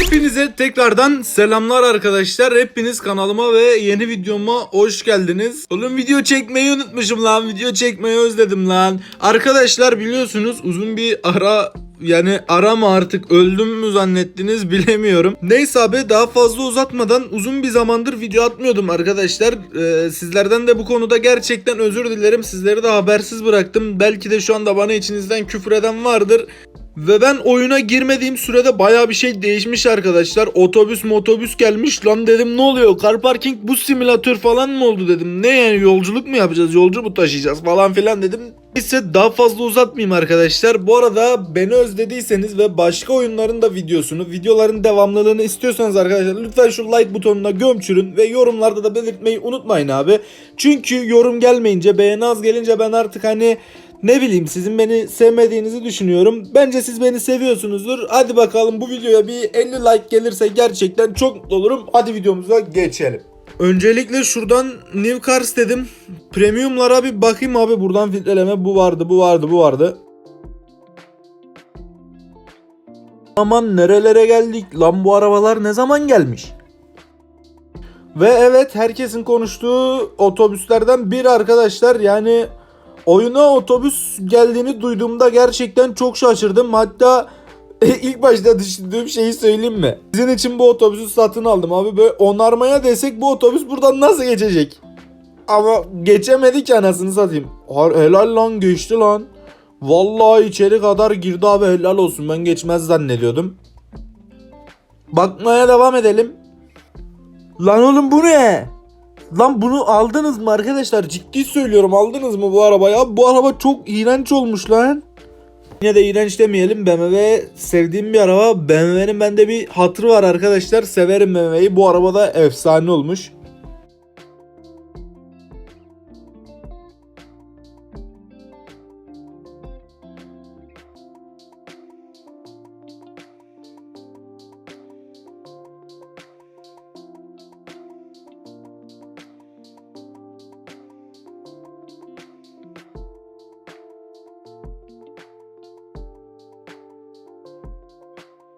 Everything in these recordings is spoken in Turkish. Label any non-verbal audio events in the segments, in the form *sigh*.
Hepinize tekrardan selamlar arkadaşlar. Hepiniz kanalıma ve yeni videoma hoş geldiniz. Oğlum video çekmeyi unutmuşum lan. Video çekmeyi özledim lan. Arkadaşlar biliyorsunuz uzun bir ara yani arama artık öldüm mü zannettiniz bilemiyorum. Neyse abi daha fazla uzatmadan uzun bir zamandır video atmıyordum arkadaşlar. Ee, sizlerden de bu konuda gerçekten özür dilerim. Sizleri de habersiz bıraktım. Belki de şu anda bana içinizden küfür eden vardır. Ve ben oyuna girmediğim sürede baya bir şey değişmiş arkadaşlar. Otobüs motobüs gelmiş lan dedim ne oluyor? Car parking bu simülatör falan mı oldu dedim. Ne yani yolculuk mu yapacağız? Yolcu mu taşıyacağız falan filan dedim. Neyse daha fazla uzatmayayım arkadaşlar. Bu arada beni özlediyseniz ve başka oyunların da videosunu, videoların devamlılığını istiyorsanız arkadaşlar lütfen şu like butonuna gömçürün ve yorumlarda da belirtmeyi unutmayın abi. Çünkü yorum gelmeyince, beğeni az gelince ben artık hani ne bileyim sizin beni sevmediğinizi düşünüyorum. Bence siz beni seviyorsunuzdur. Hadi bakalım bu videoya bir 50 like gelirse gerçekten çok mutlu olurum. Hadi videomuza geçelim. Öncelikle şuradan New Cars dedim. Premiumlara bir bakayım abi buradan filtreleme bu vardı bu vardı bu vardı. Aman nerelere geldik lan bu arabalar ne zaman gelmiş? Ve evet herkesin konuştuğu otobüslerden bir arkadaşlar yani oyuna otobüs geldiğini duyduğumda gerçekten çok şaşırdım. Hatta *laughs* ilk başta düşündüğüm şeyi söyleyeyim mi? Sizin için bu otobüsü satın aldım abi. Böyle onarmaya desek bu otobüs buradan nasıl geçecek? Ama geçemedi ki anasını satayım. Helal lan geçti lan. Vallahi içeri kadar girdi abi helal olsun ben geçmez zannediyordum. Bakmaya devam edelim. Lan oğlum bu ne? Lan bunu aldınız mı arkadaşlar? Ciddi söylüyorum aldınız mı bu arabayı? Abi bu araba çok iğrenç olmuş lan. Yine de iğrenç demeyelim BMW sevdiğim bir araba. BMW'nin bende bir hatırı var arkadaşlar. Severim BMW'yi. Bu araba efsane olmuş.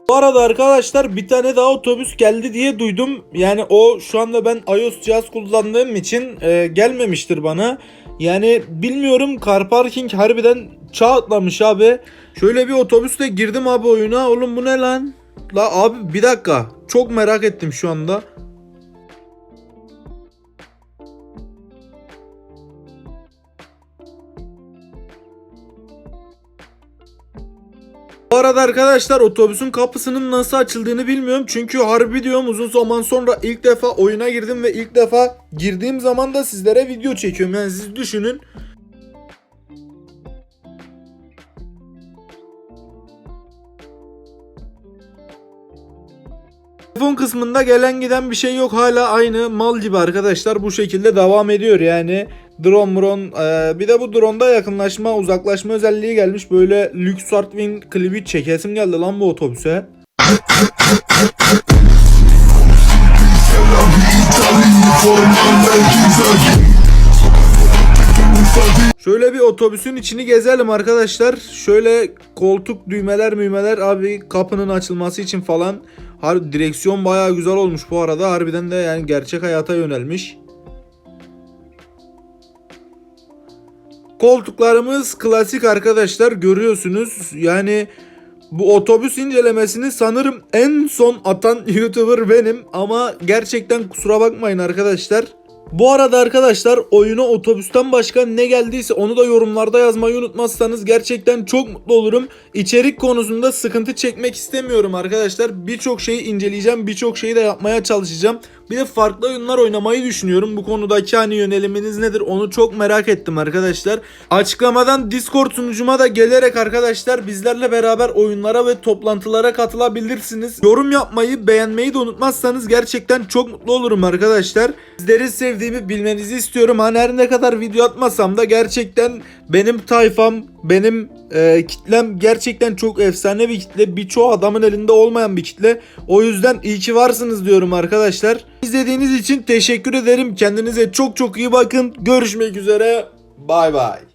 Bu arada arkadaşlar bir tane daha otobüs geldi diye duydum. Yani o şu anda ben iOS cihaz kullandığım için e, gelmemiştir bana. Yani bilmiyorum car parking harbiden çağ atlamış abi. Şöyle bir otobüsle girdim abi oyuna. Oğlum bu ne lan? La abi bir dakika. Çok merak ettim şu anda. Bu arada arkadaşlar otobüsün kapısının nasıl açıldığını bilmiyorum. Çünkü harbi diyorum uzun zaman sonra ilk defa oyuna girdim ve ilk defa girdiğim zaman da sizlere video çekiyorum. Yani siz düşünün. Telefon kısmında gelen giden bir şey yok. Hala aynı mal gibi arkadaşlar bu şekilde devam ediyor yani. Drone drone ee, bir de bu drone'da yakınlaşma uzaklaşma özelliği gelmiş. Böyle lüks Artvin klibi çekesim geldi lan bu otobüse. Şöyle bir otobüsün içini gezelim arkadaşlar. Şöyle koltuk düğmeler müğmeler abi kapının açılması için falan. Har direksiyon bayağı güzel olmuş bu arada. Harbiden de yani gerçek hayata yönelmiş. Koltuklarımız klasik arkadaşlar görüyorsunuz. Yani bu otobüs incelemesini sanırım en son atan *laughs* YouTuber benim ama gerçekten kusura bakmayın arkadaşlar. Bu arada arkadaşlar oyuna otobüsten başka ne geldiyse onu da yorumlarda yazmayı unutmazsanız gerçekten çok mutlu olurum. İçerik konusunda sıkıntı çekmek istemiyorum arkadaşlar. Birçok şeyi inceleyeceğim, birçok şeyi de yapmaya çalışacağım. Bir de farklı oyunlar oynamayı düşünüyorum. Bu konudaki hani yöneliminiz nedir onu çok merak ettim arkadaşlar. Açıklamadan Discord sunucuma da gelerek arkadaşlar bizlerle beraber oyunlara ve toplantılara katılabilirsiniz. Yorum yapmayı, beğenmeyi de unutmazsanız gerçekten çok mutlu olurum arkadaşlar. Sizleri sevdiğimi bilmenizi istiyorum. Hani her ne kadar video atmasam da gerçekten benim tayfam, benim e, kitlem gerçekten çok efsane bir kitle. Birçoğu adamın elinde olmayan bir kitle. O yüzden iyi ki varsınız diyorum arkadaşlar. İzlediğiniz için teşekkür ederim. Kendinize çok çok iyi bakın. Görüşmek üzere. Bay bay.